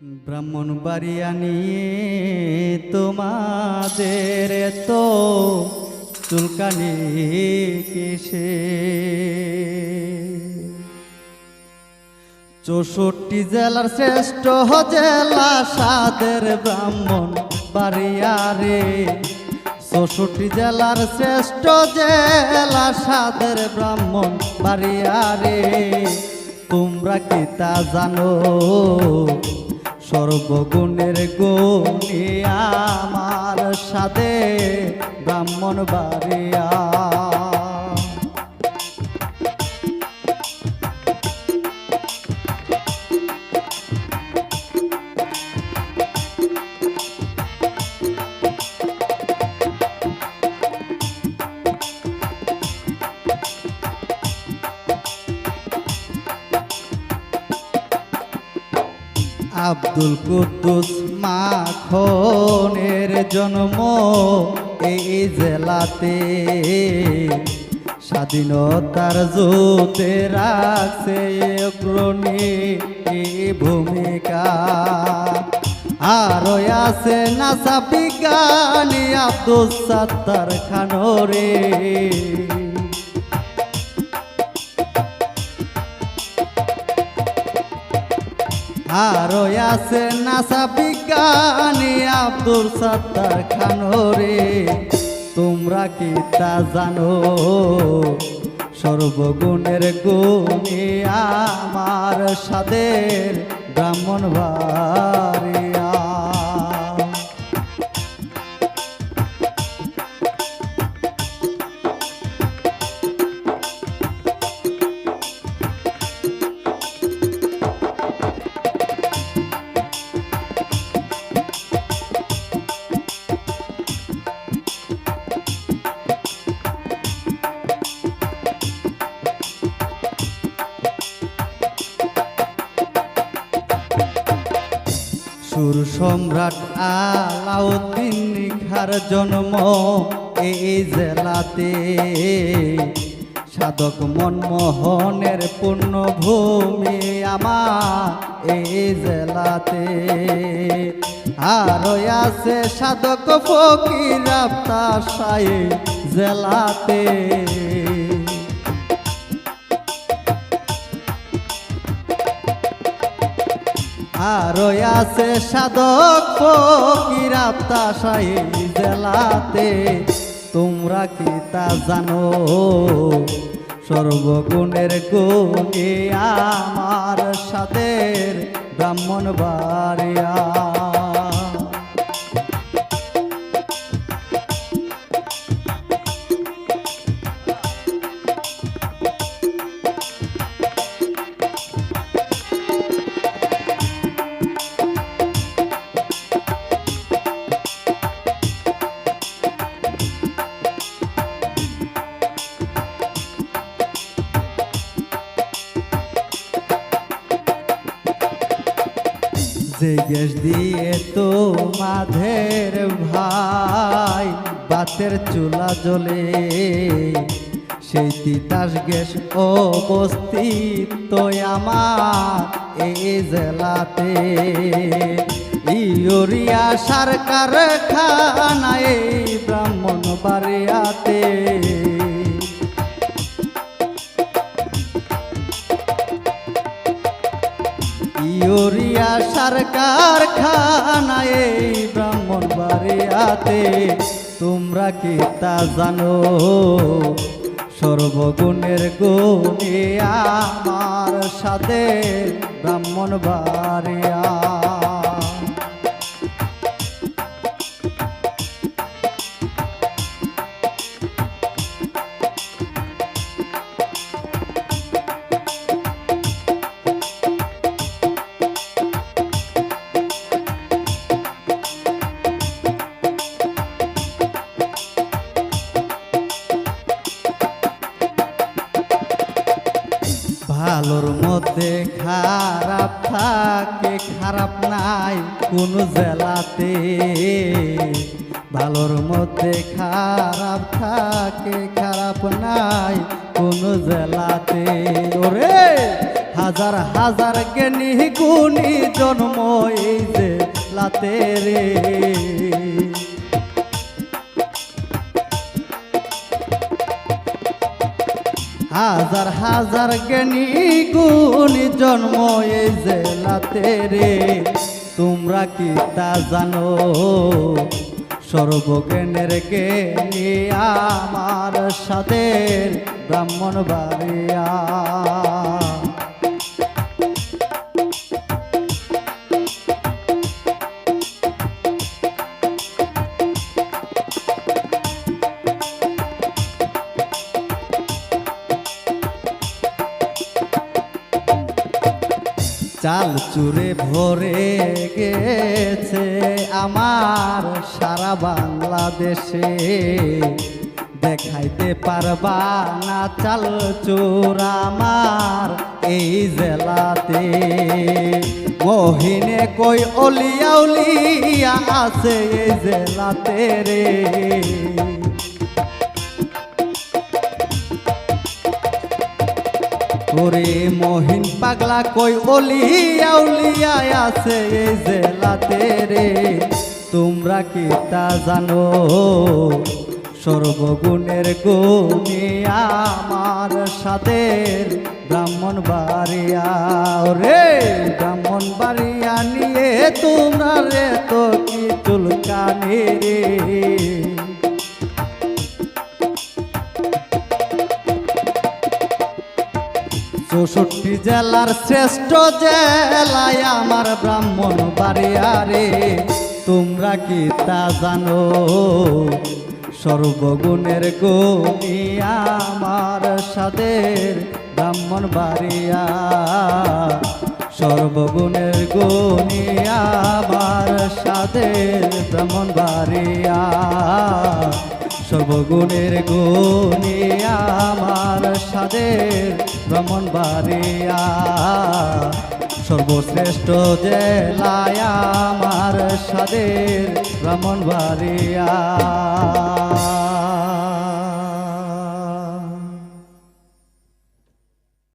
ব্রাহ্মণ বাড়িয়া নিয়ে তোমাদের তো চুলকানি কেসে? চৌষট্টি জেলার শ্রেষ্ঠ জেলা সাদের ব্রাহ্মণ বাড়িয়ারে চৌষট্টি জেলার শ্রেষ্ঠ জেলা সাদের ব্রাহ্মণ বাড়িয়ারে তোমরা কি তা জানো? সর্বগুণের গুণী আমার সাথে ব্রাহ্মণ বাড়িয়া। আব্দুল কুদ্দুস মাখনের জন্ম এই জেলাতে। স্বাধীনতার জোতে রাখছে অগ্রণী ভূমিকা। আর আছে নাসা বিজ্ঞানী আব্দুল সাত্তার খানরে। আর আছে নাসা বিজ্ঞানী আব্দুল সত্তার খানরে তোমরা কি তা জানো? সর্বগুণের গুণী আমার সাদের ব্রাহ্মণ বাড়িয়া সুর সম্রাট আলাউদ্দিন নিখার জন্ম এই জেলাতে। সাধক মনমোহনের পূর্ণভূমি আমার এই জেলাতে। আর আছে সাধক ফকির আফতার জেলাতে। আর আছে সাধক ফকির সাহেব জেলাতে। তোমরা কি তা জানো? সর্বগুণের গুণে আমার সাদের ব্রাহ্মণ বাড়িয়া। গ্যাস দিয়ে তো মাধের ভাই। বাতের চুলা জ্বলে সেই তিতাস গ্যাস অবস্থিত আমার এই জেলাতে। ইউরিয়া সার কারখানায় ব্রাহ্মণ বাড়িয়াতে ইউরিয়া সরকার খানায় এই ব্রাহ্মণ বাড়িয়াতে। তোমরা কি তা জানো? সর্বগুণের গুণে আমার সাথে ব্রাহ্মণ বাড়িয়া। ভালোর মধ্যে খারাপ থাকে, খারাপ নাই কোন জেলাতে। ভালোর মধ্যে খারাপ থাকে, খারাপ নাই কোন জেলাতে। ওরে, হাজার হাজার জ্ঞানী গুণী জন্ম এই জেলাতে রে। হাজার হাজার জ্ঞানী গুণ জন্ম এই জেলাতে রে। তোমরা কি তা জানো? সর্বজ্ঞানের জ্ঞানী আমার সাথে ব্রাহ্মণ বাড়িয়া চাল চুরে ভরে গেছে আমার সারা বাংলাদেশে। দেখাইতে পারবা না চাল চোর আমার এই জেলাতে। মহিনে কই অলিয়া উলিয়া আছে এই জেলাতে রে। ওরে মহিন পাগলা কই অলিয়া উলিয়া আছে এই জেলাতে রে? তোমরা কি তা জানো? সর্বগুণের গুণী আমার সাথে ব্রাহ্মণ বাড়িয়া। রে ব্রাহ্মণ বাড়িয়া নিয়ে তোমরা রে তো কি চুলকানি রে? চৌষট্টি জেলার শ্রেষ্ঠ জেলায় আমার ব্রাহ্মণ বাড়িয়ারে তোমরা কি তা জানো? সর্বগুণের গুণী আমার সাদের ব্রাহ্মণ বাড়িয়া সর্বগুণের গুণী আমার সাদের ব্রাহ্মণ বাড়িয়া সর্বগুণের গুণে আমার সাদের ভ্রমণ বাড়িয়া। সর্বশ্রেষ্ঠ জেলায় আমার সাদের ভ্রমণ বাড়িয়া।